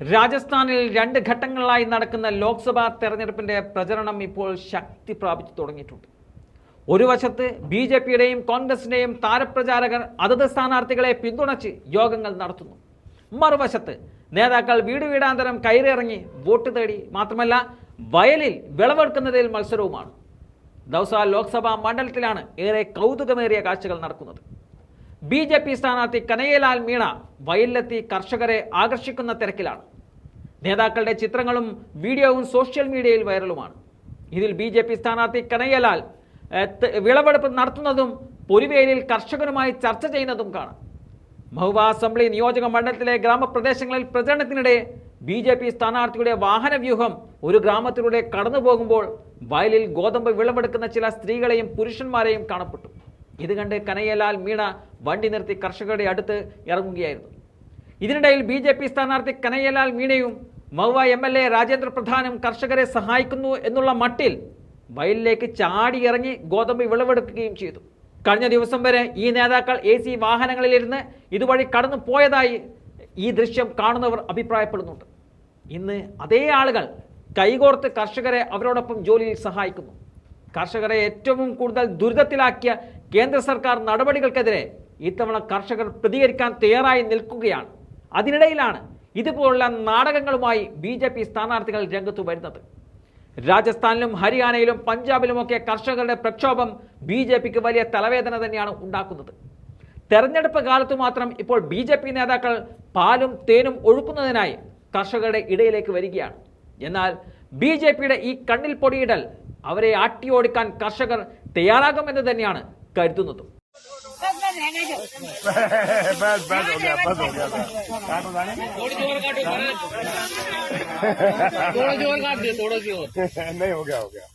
രാജസ്ഥാനിൽ രണ്ട് ഘട്ടങ്ങളിലായി നടക്കുന്ന ലോക്സഭാ തെരഞ്ഞെടുപ്പിന്റെ പ്രചരണം ഇപ്പോൾ ശക്തി പ്രാപിച്ചു തുടങ്ങിയിട്ടുണ്ട്. ഒരു വശത്ത് ബി ജെ പിയുടെയും കോൺഗ്രസിന്റെയും താരപ്രചാരകർ അതത് സ്ഥാനാർത്ഥികളെ പിന്തുണച്ച് യോഗങ്ങൾ നടത്തുന്നു. മറുവശത്ത് നേതാക്കൾ വീട് വീടാന്തരം കയറിയിറങ്ങി വോട്ട് തേടി മാത്രമല്ല വയലിൽ വിളവെടുക്കുന്നതിൽ മത്സരവുമാണ്. ദൗസ ലോക്സഭാ മണ്ഡലത്തിലാണ് ഏറെ കൗതുകമേറിയ കാഴ്ചകൾ നടക്കുന്നത്. ബി ജെ പി സ്ഥാനാർത്ഥി കനയ്യലാൽ മീണ വയലിലെത്തി കർഷകരെ ആകർഷിക്കുന്ന തിരക്കിലാണ്. നേതാക്കളുടെ ചിത്രങ്ങളും വീഡിയോവും സോഷ്യൽ മീഡിയയിൽ വൈറലുമാണ്. ഇതിൽ ബി ജെ പി സ്ഥാനാർത്ഥി കനയ്യലാൽ വിളവെടുപ്പ് നടത്തുന്നതും പൊരുവേലിൽ കർഷകരുമായി ചർച്ച ചെയ്യുന്നതും കാണാം. മഹുവ അസംബ്ലി നിയോജക മണ്ഡലത്തിലെ ഗ്രാമപ്രദേശങ്ങളിൽ പ്രചരണത്തിനിടെ ബി ജെ പി സ്ഥാനാർത്ഥിയുടെ വാഹനവ്യൂഹം ഒരു ഗ്രാമത്തിലൂടെ കടന്നു പോകുമ്പോൾ വയലിൽ ഗോതമ്പ് വിളവെടുക്കുന്ന ചില സ്ത്രീകളെയും പുരുഷന്മാരെയും കാണപ്പെട്ടു. ഇത് കണ്ട് കനയ്യലാൽ മീണ വണ്ടി നിർത്തി കർഷകരുടെ അടുത്ത് ഇറങ്ങുകയായിരുന്നു. ഇതിനിടയിൽ ബി ജെ പി സ്ഥാനാർത്ഥി Kanhaiyalal മീണയും Mahuwa M L A Rajendra പ്രധാനും കർഷകരെ സഹായിക്കുന്നു എന്നുള്ള മട്ടിൽ വയലിലേക്ക് ചാടി ഇറങ്ങി ഗോതമ്പ് വിളവെടുക്കുകയും ചെയ്തു. കഴിഞ്ഞ ദിവസം വരെ ഈ നേതാക്കൾ എ സി വാഹനങ്ങളിലിരുന്ന് ഇതുവഴി കടന്നു പോയതായി ഈ ദൃശ്യം കാണുന്നവർ അഭിപ്രായപ്പെടുന്നുണ്ട്. ഇന്ന് അതേ ആളുകൾ കൈകോർത്ത് കർഷകരെ അവരോടൊപ്പം ജോലിയിൽ സഹായിക്കുന്നു. കർഷകരെ ഏറ്റവും കൂടുതൽ ദുരിതത്തിലാക്കിയ കേന്ദ്ര സർക്കാർ നടപടികൾക്കെതിരെ ഇത്തവണ കർഷകർ പ്രതികരിക്കാൻ തയ്യാറായി നിൽക്കുകയാണ്. അതിനിടയിലാണ് ഇതുപോലുള്ള നാടകങ്ങളുമായി ബി ജെ പി സ്ഥാനാർത്ഥികൾ രംഗത്ത് വരുന്നത്. രാജസ്ഥാനിലും ഹരിയാനയിലും പഞ്ചാബിലുമൊക്കെ കർഷകരുടെ പ്രക്ഷോഭം ബി ജെ പിക്ക് വലിയ തലവേദന തന്നെയാണ് ഉണ്ടാക്കുന്നത്. തെരഞ്ഞെടുപ്പ് കാലത്ത് മാത്രം ഇപ്പോൾ ബി ജെ പി നേതാക്കൾ പാലും തേനും ഒഴുക്കുന്നതിനായി കർഷകരുടെ ഇടയിലേക്ക് വരികയാണ്. എന്നാൽ ബി ജെ പിയുടെ ഈ കണ്ണിൽ പൊടിയിടൽ അവരെ ആട്ടിയോടിക്കാൻ കർഷകർ തയ്യാറാകുമെന്ന് തന്നെയാണ് കരുതുന്നതും. बस बस हो गया बस हो गया। बस काटो थोड़ा ज़ोर काट दे थोड़ा ज़ोर। नहीं हो गया हो गया।